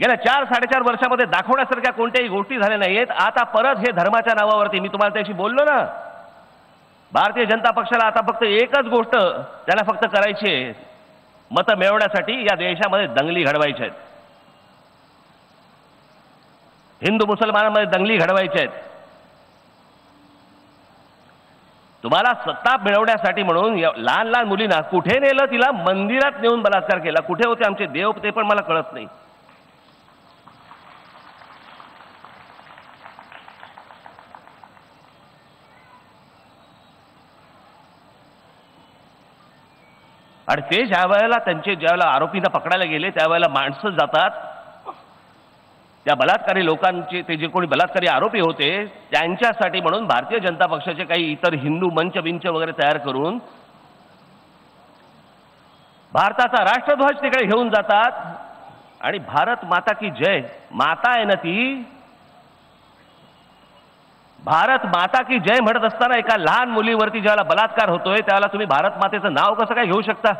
गेल्या चार साडेचार वर्षामध्ये दाखवण्यासारख्या कोणत्याही गोष्टी झाल्या नाहीयेत. आता परत हे धर्माच्या नावावरती मी तुम्हाला त्याशी बोललो ना. भारतीय जनता पक्षाला आता फक्त एकच गोष्ट त्याला फक्त करायची आहे. मतं मिळवण्यासाठी या देशामध्ये दंगली घडवायच्या आहेत. हिंदू मुसलमानांमध्ये दंगली घडवायच्या आहेत. तुम्हाला सत्ता मिळवण्यासाठी म्हणून लहान लहान मुलींना कुठे नेलं तिला? मंदिरात नेऊन बलात्कार केला. कुठे होते आमचे देव ते पण मला कळत नाही. आणि ते ज्या वेळेला त्यांचे ज्यावेळेला आरोपींना पकडायला गेले त्यावेळेला माणसं जातात. त्या बलात्कारी लोकांचे ते जे कोणी बलात्कारी आरोपी होते त्यांच्यासाठी म्हणून भारतीय जनता पक्षाचे काही इतर हिंदू मंच बिंच वगैरे तयार करून भारताचा राष्ट्रध्वज तिकडे घेऊन जातात. आणि भारत माता की जय माता आहे ना ती. भारत माता की जय म्हणत असताना एका लहान मुलीवरती ज्याला बलात्कार होतोय त्यावेळेला तुम्ही भारत मातेचं नाव कसं काय घेऊ शकता?